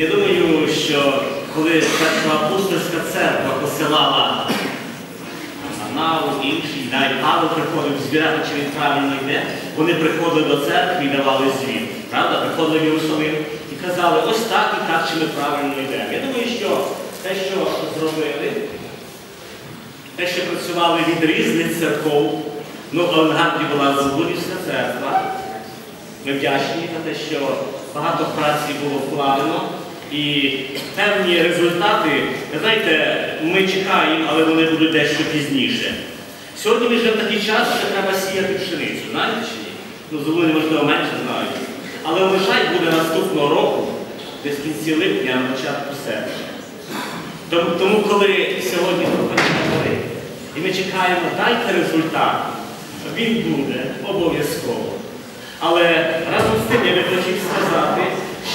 Я думаю, що коли перша апостольська церква посилала Анау, інший, навіть Павло приходив збирати, чи він правильно йде, вони приходили до церкви і давали звіт. Правда? Приходили в Єрусалим і казали, ось так і так, чи ми правильно йдемо. Я думаю, що те, що зробили, те, що працювали від різних церков, ну, Авангарді була Забудівська церква. Ми вдячні за те, що багато праці було вкладено. І певні результати, знаєте, ми чекаємо, але вони будуть дещо пізніше. Сьогодні ми живемо такий час, що треба сіяти пшеницю. Знаєте чи ні? Ну, зелені, можливо, менше знають. Але врожай буде наступного року, десь в кінці липня, на початку серпня. Тому, коли сьогодні проходить і ми чекаємо, дайте результат, він буде обов'язково. Але разом з тим я би хотів сказати,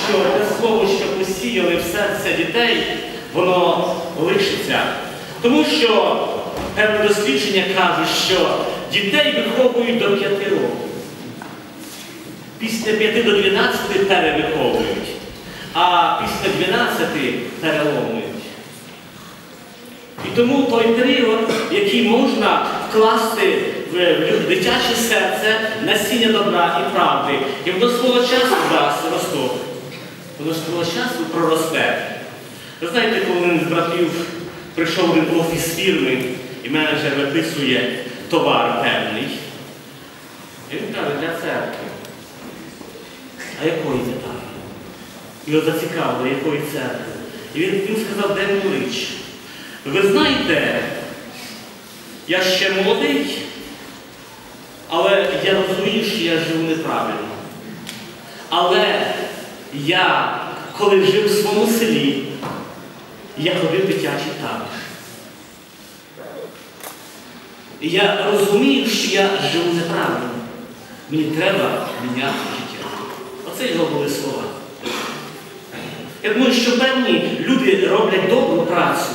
що те слово, що посіяли в серце дітей, воно лишиться. Тому що певне дослідження кажуть, що дітей виховують до 5 років. Після 5 до 12 перевиховують, а після 12 переломують. І тому той період, який можна вкласти в дитяче серце насіння добра і правди, і воно свого часу дасть росток, воно свого часу проросте. Ви знаєте, коли один з братів прийшов в офіс фірми, і менеджер виписує товар певний, і він каже, для церкви. А якої деталі? Його зацікавило, якої церкви. І він, він сказав, де річ. Ви знаєте, я ще молодий, але я розумію, що я живу неправильно. Але я, коли жив в своєму селі, я ходив дитячий табір. Я розумію, що я живу неправильно. Мені треба міняти життя. Оце його були слова. Я думаю, що певні люди роблять добру працю.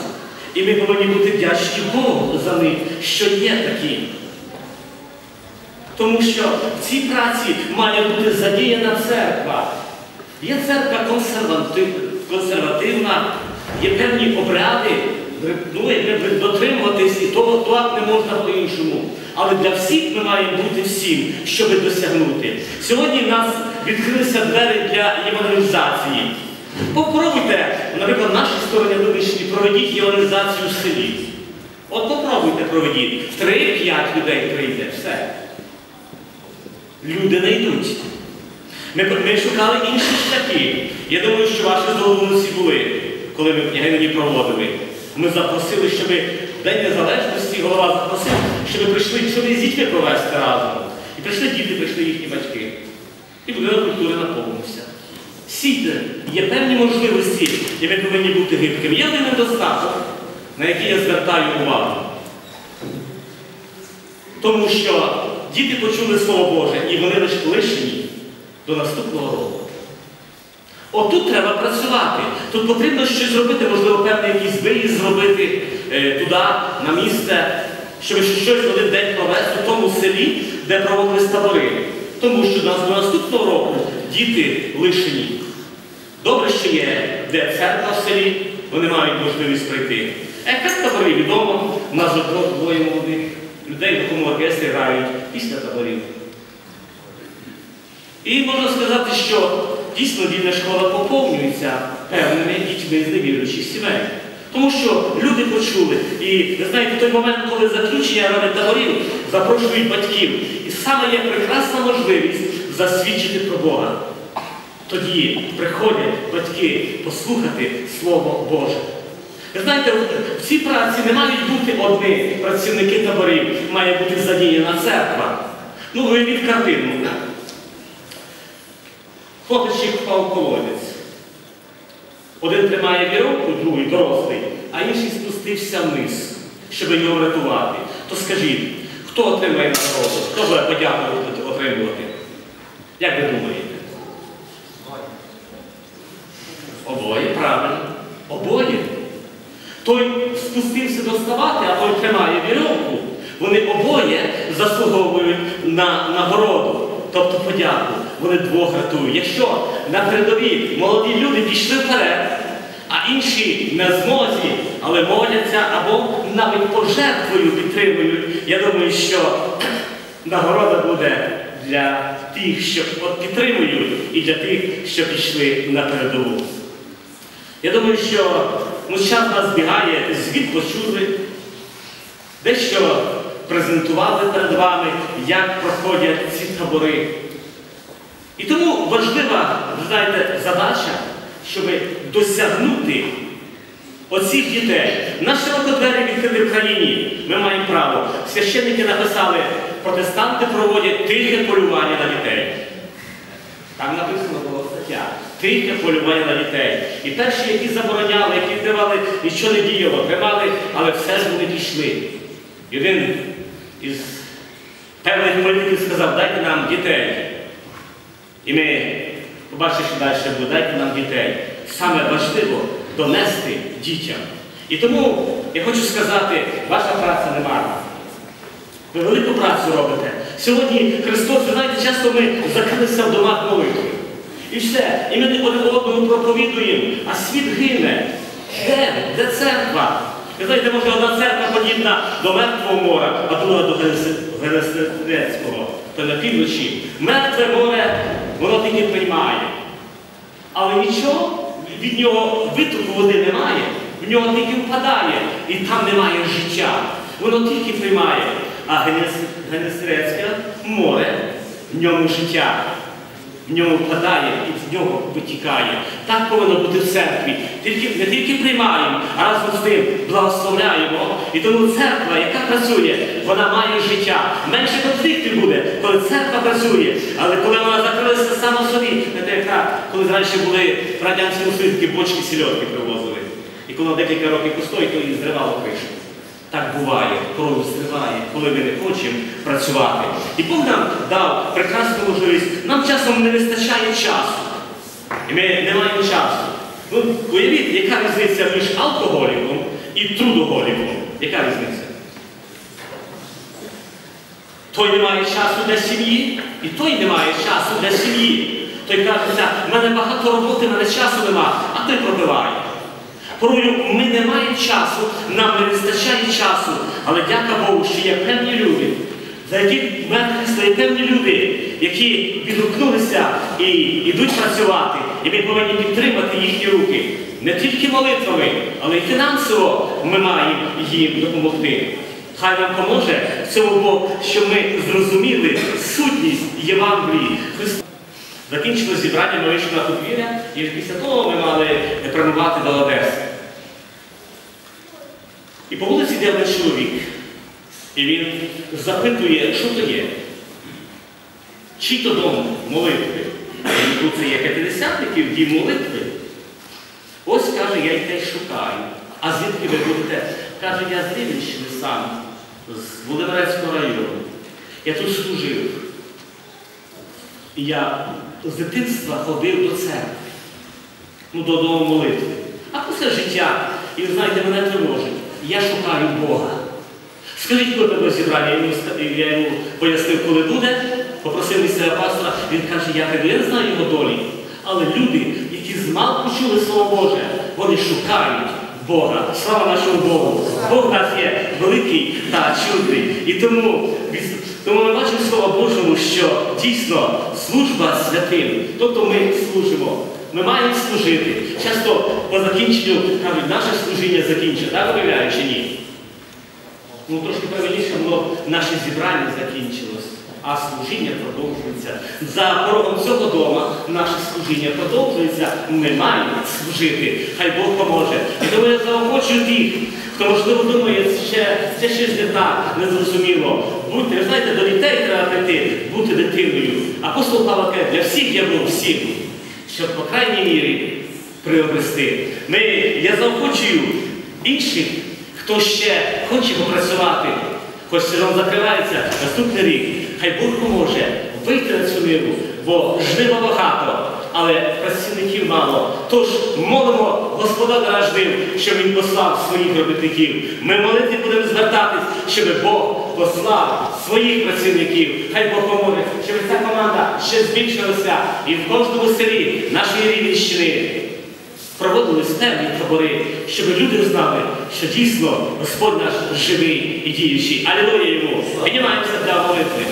І ми повинні бути вдячні Богу за них, що є такі. Тому що в цій праці має бути задіяна церква. Є церква консервативна, є певні обряди, ну, як дотримуватись, і того так не можна по-іншому. Але для всіх ми маємо бути всім, щоб досягнути. Сьогодні в нас відкрилися двері для євангелізації. Попробуйте, наприклад, в нашій стороні вибачні, проведіть євангелізацію в селі. От попробуйте проведіть. Три-п'ять людей прийде. Все. Люди не йдуть. Ми, ми шукали інші шляхи. Я думаю, що ваші здобувниці були, коли ми княгині проводили. Ми запросили, щоб День Незалежності голова запросив, щоб прийшли, щоб з дітьми провести разом. І прийшли діти, прийшли їхні батьки. І будинок культури наповнився. Сійте, є певні можливості, і ми повинні бути гибкими. Є один недостаток, на який я звертаю увагу. Тому що діти почули Слово Боже, і вони лишені до наступного року. Отут треба працювати. Тут потрібно щось зробити, можливо, певний якийсь виїзд зробити е, туди, на місце, щоб щось в один день провести в тому селі, де проводились табори. Тому що нас до наступного року діти лишені. Добре, що є, де церква в селі, вони мають можливість прийти. А яка табори відомо, у нас двоє молодих людей в такому оркестрі грають після таборів. І можна сказати, що дійсно вільна школа поповнюється певними дітьми з невіруючих сімей. Тому що люди почули. І ви знаєте, той момент, коли заключення ради таборів запрошують батьків. І саме є прекрасна можливість засвідчити про Бога. Тоді приходять батьки послухати Слово Боже. Ви знаєте, в цій праці не мають бути одні працівники таборів, має бути задіяна церква. Ну, виявіть картину. Хлопчик впав. Один тримає віровку, другий дорослий, а інший спустився вниз, щоб його врятувати. То скажіть, хто отримає нагороду? Хто буде подякувати отримувати? Як ви думаєте? Обоє, правильно. Обоє. Той спустився доставати, а той тримає вірьовку. Вони обоє заслуговують на нагороду. Тобто подяку, вони двох рятують. Якщо на передовій молоді люди пішли вперед, а інші не змозі, але моляться або навіть пожертвою підтримують, я думаю, що нагорода буде для тих, що підтримують, і для тих, що пішли на передову. Я думаю, що ну, час нас збігає, звіт почули, дещо презентували перед вами, як проходять табори. І тому важлива, ви знаєте, задача, щоб досягнути оцих дітей. На широко двері відкрити в країні. Ми маємо право. Священники написали, протестанти проводять тихе полювання на дітей. Там написано була стаття. Тихе полювання на дітей. І перші, які забороняли, які тривали, нічого не діяло, тримали, але все ж вони пішли. І один із певних політиків сказав, дайте нам дітей. І ми побачимо, що далі буде, дайте нам дітей. Саме важливо донести дітям. І тому я хочу сказати, ваша праця не марна. Ви велику працю робите. Сьогодні Христос, ви знаєте, часто ми закрилися в домах молитви. І все. І ми один одному проповідуємо, а світ гине. Де? Де церква? Ви знаєте, може одна церква подібна до Мертвого моря, а друга до Герестерецького, то на півночі. Мертве море, воно тільки приймає. Але нічого від нього витоку води немає, в нього тільки впадає, і там немає життя. Воно тільки приймає. А Генестрецьке море, в ньому життя, в ньому впадає і з нього витікає. Так повинно бути в церкві. Тільки, не тільки приймаємо, а разом з тим благословляємо. І тому церква, яка працює, вона має життя. Менше конфліктів буде, коли церква працює. Але коли вона закрилася сама собі, не те, яка, коли раніше були в радянському Союзі бочки сільотки привозили. І коли декілька років постоїть, то її зривало кришу. Так буває, кров зриває, коли ми не хочемо працювати. І Бог нам дав прекрасну можливість. Нам часом не вистачає часу. І ми не маємо часу. Ну, уявіть, яка різниця між алкоголіком і трудоголіком. Яка різниця? Той не має часу для сім'ї, і той не має часу для сім'ї. Той каже, в мене багато роботи, в мене часу нема, а той пробиває. Порою ми не маємо часу, нам не вистачає часу, але дяка Богу, що є певні люди, за яких мертві стоять певні люди, які відгукнулися і йдуть працювати. І ми повинні підтримати їхні руки. Не тільки молитвами, але й фінансово ми маємо їм допомогти. Хай нам поможе в цьому Бог, щоб ми зрозуміли сутність Євангелії Христа. Закінчилось зібрання, ми вийшли на подвір'я, і після того ми мали прямувати до Одеси. І по вулиці йде один чоловік, і він запитує, що то є. Чи то дом молитви? Тут це є п'ятидесятників, дім молитви. Ось каже, я й шукаю. А звідки ви будете? Каже, я з Рівненщини сам, з Володимирецького району. Я тут служив. Я з дитинства ходив до церкви, ну, до дому молитви. А після життя, і ви знаєте, мене тривожить. Я шукаю Бога. Скажіть, коли тебе зібрання, я йому, пояснив, коли буде, попросив місцевого пастора, він каже, я не знаю його долі. Але люди, які змалку чули Слово Боже, вони шукають Бога. Слава нашому Богу! Бог нас є великий та чудний. І тому, тому ми бачимо Слово Божому, що дійсно служба святим, тобто ми служимо. Ми маємо служити. Часто по закінченню кажуть, наше служіння закінчено. Так виявляю чи ні? Ну, трошки правильніше було наше зібрання закінчилось, а служіння продовжується. За порогом цього дома наше служіння продовжується. Ми маємо служити. Хай Бог поможе. І тому я заохочую тих, хто можливо думає, ще, це ж не так, незрозуміло. Будьте, знаєте, до дітей треба прийти, бути дитиною. Апостол Павло каже, для всіх я був всім, щоб, по крайній мірі, приобрести. Ми, я заохочую інших, хто ще хоче попрацювати, хоч сезон закривається, наступний рік, хай Бог поможе вийти на цю ниву, бо жнива багато, але працівників мало. Тож молимо Господа дражнив, щоб він послав своїх робітників. Ми молити будемо звертатись, щоб Бог послав своїх працівників. Хай Бог поможе, щоб ця команда ще збільшилася і в кожному селі нашої Рівненщини проводили стевні табори, щоб люди знали, що дійсно Господь наш живий і діючий. Алілуя йому! Піднімаємося для молитви.